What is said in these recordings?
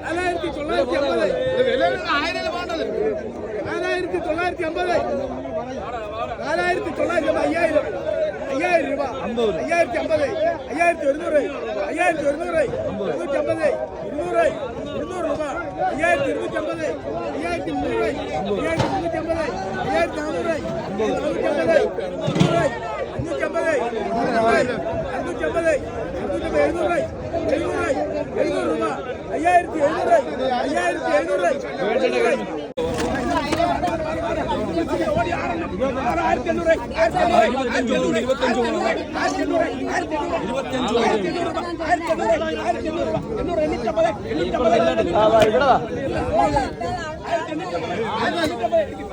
നാലായിരത്തി തൊള്ളായിരത്തി അമ്പത് നാലായിരത്തി തൊള്ളായിരത്തി അമ്പത് നാലായിരത്തി തൊള്ളായിരത്തി അമ്പത് അയ്യായിരം അയ്യായിരം രൂപ അയ്യായിരത്തി അമ്പത് അയ്യായിരത്തി ഒരുന്നൂറ് അയ്യായിരത്തി ഒരുന്നൂറ് ഇരുന്നൂറ്റി അമ്പത് ഇരുന്നൂറ് ഇരുന്നൂറ് രൂപ അയ്യായിരത്തി ഇരുന്നൂറ്റി അമ്പത് അയ്യായിരത്തി മുന്നൂറ് അയ്യായിരത്തി മുന്നൂറ്റി അമ്പത് അയ്യായിരത്തി നാനൂറ് നാനൂറ്റി അമ്പത് അഞ്ഞൂറ് അഞ്ഞൂറ്റി അമ്പത് അഞ്ഞൂറ്റി അമ്പത് അഞ്ഞൂറ്റി എഴുന്നൂറ് എഴുന്നൂറ് എഴുന്നൂറ് രൂപ അയ്യായിരത്തി എഴുന്നൂറ് എണ്ണൂറ്. ആയിരത്തി എണ്ണൂറ് ആയിരത്തി എണ്ണൂറ് ആയിരത്തി എണ്ണൂറ് ആയിരത്തി എണ്ണൂറ് ആയിരത്തി എണ്ണൂറ് ആയിരത്തി എണ്ണൂറ് എണ്ണൂറ് ആയിരത്തി എണ്ണൂറ്റമ്പത്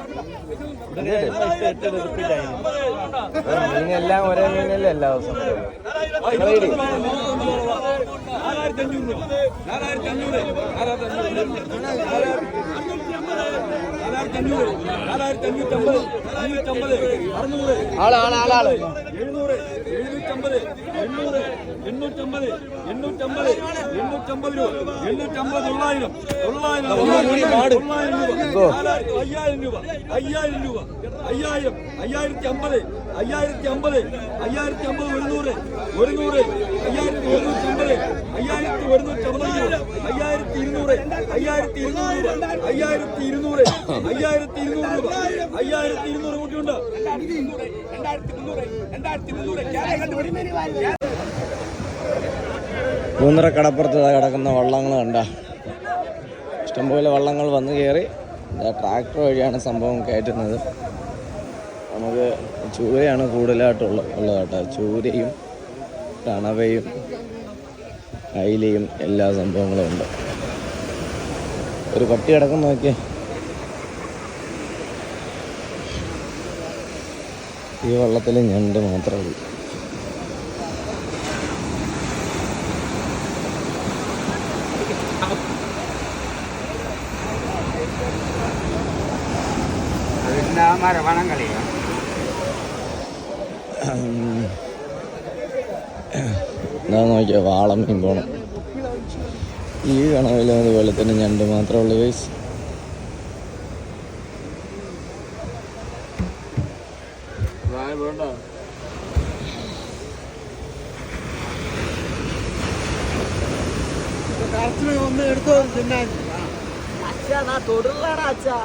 മീനെല്ലാം ഒരേ മീനല്ലേ എല്ലാ അഞ്ഞൂറ് നാലായിരത്തി അഞ്ഞൂറ് നാലായിരത്തി അഞ്ഞൂറ്റമ്പത് അഞ്ഞൂറ്റമ്പത് അറുന്നൂറ് എഴുന്നൂറ് എഴുന്നൂറ്റമ്പത് എണ്ണൂറ് എണ്ണൂറ്റമ്പത് എണ്ണൂറ്റമ്പത് എണ്ണൂറ്റമ്പത് രൂപ എണ്ണൂറ്റമ്പത് തൊള്ളായിരം തൊള്ളായിരം തൊള്ളായിരം രൂപ അയ്യായിരം രൂപ അയ്യായിരം രൂപ അയ്യായിരം അയ്യായിരത്തി അമ്പത് അയ്യായിരത്തി അമ്പത് അയ്യായിരത്തി അമ്പത് ഒരുന്നൂറ് ഒരുന്നൂറ് അയ്യായിരത്തി ഒരുന്നൂറ്റമ്പത് അയ്യായിരത്തി അയ്യായിരത്തി ഇരുന്നൂറ്. അയ്യായിരത്തി ഇരുന്നൂറ് അയ്യായിരത്തി ഇരുന്നൂറ്. അയ്യായിരത്തി ഇരുന്നൂറ് അയ്യായിരത്തി ഇരുന്നൂറ് കൂട്ടിയുണ്ട്. മൂന്നര കടപ്പുറത്ത് കിടക്കുന്ന വള്ളങ്ങൾ കണ്ട. ഇഷ്ടംപോലെ വള്ളങ്ങൾ വന്നു കയറി ട്രാക്ടർ വഴിയാണ് സംഭവം കയറ്റുന്നത്. നമുക്ക് ചൂരയാണ് കൂടുതലായിട്ടുള്ള ഉള്ളത് കേട്ടോ. ചൂരയും കണവയും അയിലയും എല്ലാ സംഭവങ്ങളും ഉണ്ട്. ഒരു പട്ടി കിടക്കുന്ന നോക്കിയേ. ഈ വള്ളത്തിൽ ഞണ്ട് മാത്രമേ ഉള്ളൂ. എന്താ നോക്കിയാൽ വാളം മീൻ പോണം. ഈ കണവിലും അതുപോലെ തന്നെ ഞണ്ട് മാത്രമേ ഉള്ളൂ ഗൈസ് ഒന്ന് എടുത്തോ തിന്നാൻ. തൊടുള്ളാടാ അച്ഛാ.